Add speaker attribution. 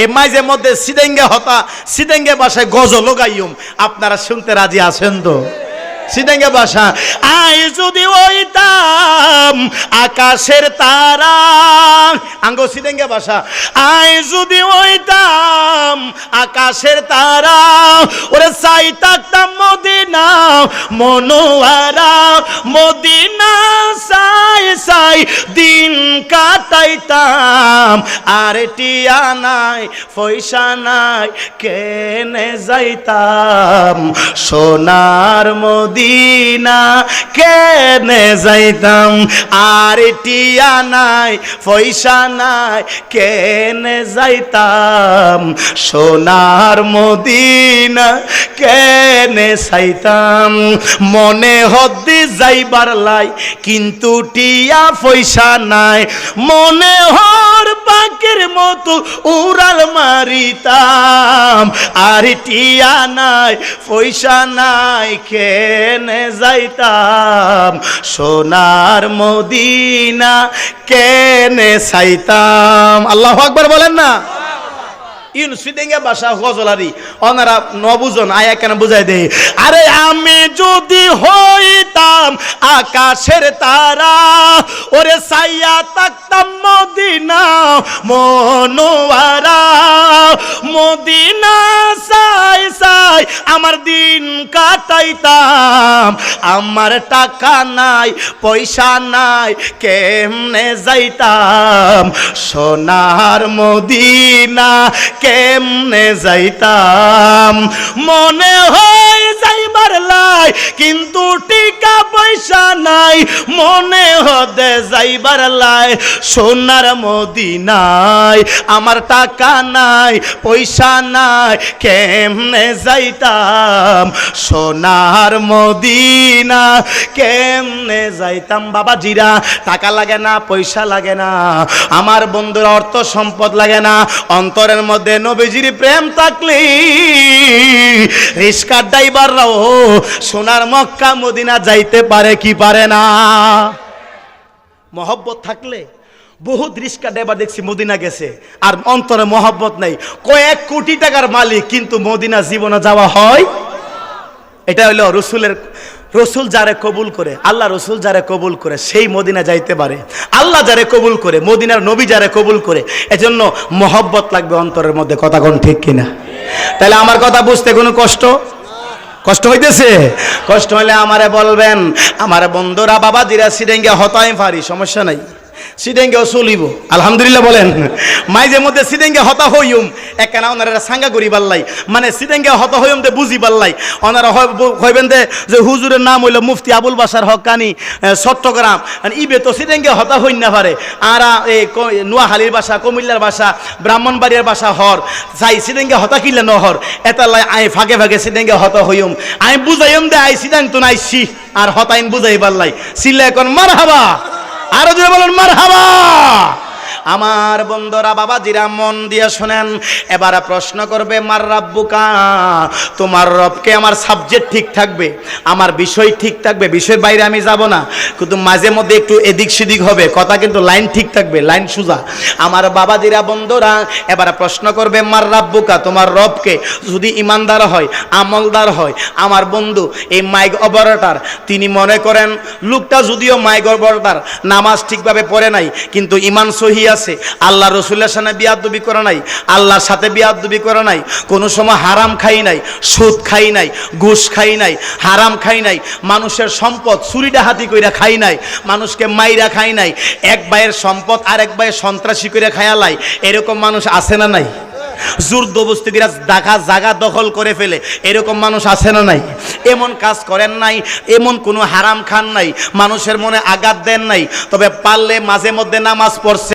Speaker 1: এই মাঝে মধ্যে সিডেঙ্গে হতা সিডেঙ্গে বাসায় গজ লোগাইম আপনারা শুনতে রাজি আছেন তো? সিডেঙ্গে বাসা। আই যদি ওইতাম আকাশের তারা। আঙ্গ সিডেঙ্গে বাসা। আই যদি ওইতাম আকাশের তারা। ওরে চাই থাকতাম মদিনা, মনোয়ারা। মদিনা সাই সাই দিন কাটাইতাম। আর টিয়া নাই, পয়সা নাই, কেনে যাইতাম? সোনার মদিনা কেনে যাইতাম? আর টিয়া নাই, পয়সা নাই, কেনে যাইতাম? সোনার মদিনা কেনে চাইতাম মনে হদ্দি যাইবার লাই, কিন্তু টিয়া পয়সা নাই। মনে হর পাখির মতো মারিতাম, আর টিয়া নাই, পয়সা নাই, কেনে যাইতাম? সোনার মদিনা কেনে সাইতাম আল্লাহ আকবর বলেন না? ইউনিভার্সিটিঙ্গে বাসা গজলারি। ওনারা নবুজন, আয়া কেন বুঝাই দেয় আরে আমি যদি হইতাম আকাশের তারা, ওরে সাইয়া তাকতাম মদিনা, মনোয়ারা, মদিনা সাই আমার দিন কাটাইতাম। আমার টাকা নাই, পয়সা নাই, কেমনে যাইতাম? সোনার মদিনা কেমনে যাইতাম? মনে হয় লাই কিন্তু টিকা পয়সা নাই, মনে হদে যাইবার লাই, সোনার মদিনায় আমার টাকা নাই, পয়সা নাই, কেমনে যাইতাম? সোনার মদিনা কেমনে যাইতাম? বাবা জিরা টাকা লাগে না, পয়সা লাগে না, আমার বন্ধুর অর্থ সম্পদ লাগে না, অন্তরের মধ্যে নবীজির প্রেম থাকলে রিস্কার ড্রাইভাররাও সোনার মক্কা মদিনা যাইতে পারে কি পারে না? মহব্বত থাকলে বহুত রিস্কা ড্রাইভার দেখছি মদিনা গেছে, আর অন্তরে মহব্বত নাই। কয়েক কোটি টাকার মালিক কিন্তু মদিনা জীবনে যাওয়া হয়? এটা হলো রসুলের, রসুল যারে কবুল করে, আল্লাহ রসুল যারে কবুল করে, সেই মদিনা যাইতে পারে। আল্লাহ যারে কবুল করে, মদিনার নবী যারে কবুল করে, এজন্য মহব্বত লাগবে অন্তরের মধ্যে, কথা কোন ঠিক কিনা? তাহলে আমার কথা বুঝতে কোনো কষ্ট? কষ্ট হইতেছে? কষ্ট হলে আমারে বলবেন, আমার বন্ধুরা বাবা দিরা সিডেঙ্গে হতাই পারি সমস্যা নাই। সিডেঙ্গেও চলিব আলহামদুলিল্লাহ বলেন। মাইজে মধ্যে সিডেঙ্গে হতা হইম একানা ওনারা সাঙ্গা করি পাল্লাই মানে সিডেঙ্গে হতা হইম দে বুঝি পাল্লাই ওনারা হইবেন দে যে হুজুরের নাম হইল মুফতি আবুল বাসার হকানি চট্টগ্রাম। আর ইবে তো সিডেঙ্গে হতা হইন না পারে। আর এই নোয়াখালীর ভাষা কুমিল্লার ভাষা ব্রাহ্মণবাড়িয়ার ভাষা হর। যাই সিডেঙ্গে হতা কিলে নহর। এতালাই আই ফাঁকে ফাঁকে সিডেঙ্গে হতা হইম আমি বুঝাইম দে, আই সিডাং তো নাইছি। আর হতাইন বুঝাই পাল্লাই সিল্লা এখন মার হাবা আরও জোরে বলেন মার হাবা আমার বন্ধুরা বাবা জিরা মন দিয়ে শোনেন, এবার প্রশ্ন করবে, মার রাব্বুকা তোমার রবকে আমার সাবজেক্ট ঠিক থাকবে? আমার বিষয় ঠিক থাকবে? বিষয়ের বাইরে আমি যাব না। কিন্তু মাঝে মধ্যে একটু এদিক সেদিক হবে। কথা কিন্তু লাইন ঠিক থাকবে লাইন সোজা। আমার বাবা জিরা বন্ধুরা, এবার প্রশ্ন করবে, মার রাব্বুকা তোমার রবকে যদি ইমানদার হয়, আমলদার হয়, আমার বন্ধু, এই মাইক অপারেটর তিনি মনে করেন, লোকটা যদিও মাইক অপারেটর নামাজ ঠিকভাবে পড়ে নাই, কিন্তু ইমান সহি আছে। আল্লাহ রসুলের সামনে বিয়াদবি করে নাই, আল্লাহর সাথে বিয়াদবি করে নাই, কোনো সময় হারাম খাই নাই, সুদ খাই নাই, ঘুষ খাই নাই, হারাম খাই নাই, মানুষের সম্পদ চুরি ডাহাতি কইরা খাই নাই, মানুষকে মাইরা খাই নাই, এক ভাইয়ের সম্পদ আর এক ভাইয়ের সন্ত্রাসী করে খায়ালাই এরকম মানুষ আছে না নাই? জোর দবস্তিরা ডাকা জাগা দখল করে ফেলে, এরকম মানুষ আছে না নাই? এমন কাজ করেন নাই, এমন কোনো হারাম খান নাই, মানুষের মনে আঘাত দেন নাই, তবে পারলে মাঝে মধ্যে নামাজ পড়ছে।